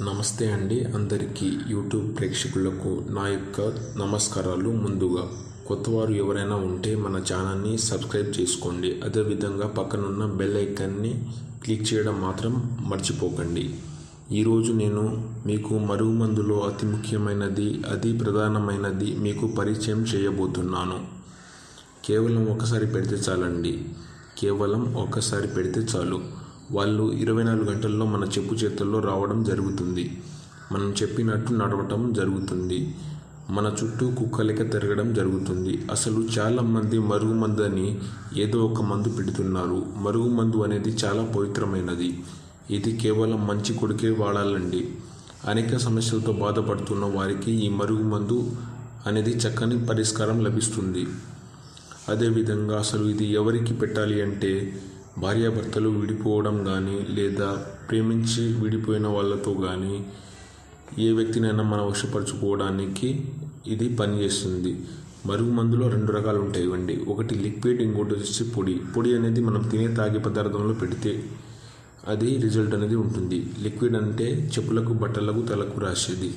నమస్తే అండి. అందరికీ యూట్యూబ్ ప్రేక్షకులకు నా యొక్క నమస్కారాలు. ముందుగా కొత్తవారు ఎవరైనా ఉంటే మన ఛానల్ని సబ్స్క్రైబ్ చేసుకోండి. అదేవిధంగా పక్కనున్న బెల్ ఐకాన్ని క్లిక్ చేయడం మాత్రం మర్చిపోకండి. ఈరోజు నేను మీకు మరుగుమందులో అతి ముఖ్యమైనది అతి ప్రధానమైనది మీకు పరిచయం చేయబోతున్నాను. కేవలం ఒకసారి పెడితే చాలండి. కేవలం ఒకసారి పెడితే చాలు. వాళ్ళు ఇరవై నాలుగు గంటల్లో మన చెప్పు చేతుల్లో రావడం జరుగుతుంది. మనం చెప్పినట్టు నడవటం జరుగుతుంది. మన చుట్టూ కుక్కలిక తిరగడం జరుగుతుంది. అసలు చాలామంది మరుగుమందు అని ఏదో ఒక మందు పెడుతున్నారు. మరుగుమందు అనేది చాలా పవిత్రమైనది. ఇది కేవలం మంచి కొడుకే వాడాలండి. అనేక సమస్యలతో బాధపడుతున్న వారికి ఈ మరుగుమందు అనేది చక్కని పరిష్కారం లభిస్తుంది. అదేవిధంగా అసలు ఇది ఎవరికి పెట్టాలి అంటే భార్యాభర్తలు విడిపోవడం కానీ లేదా ప్రేమించి విడిపోయిన వాళ్ళతో కానీ ఏ వ్యక్తినైనా మనం వశపరచుకోవడానికి ఇది పనిచేస్తుంది మరుగు మందులో రెండు రకాలు ఉంటాయి ఇవ్వండి. ఒకటి లిక్విడ్ ఇంకోటి వచ్చి పొడి. పొడి అనేది మనం తినే తాగే పదార్థంలో పెడితే అది రిజల్ట్ అనేది ఉంటుంది. లిక్విడ్ అంటే చెప్పులకు బట్టలకు తలకు రాసేది.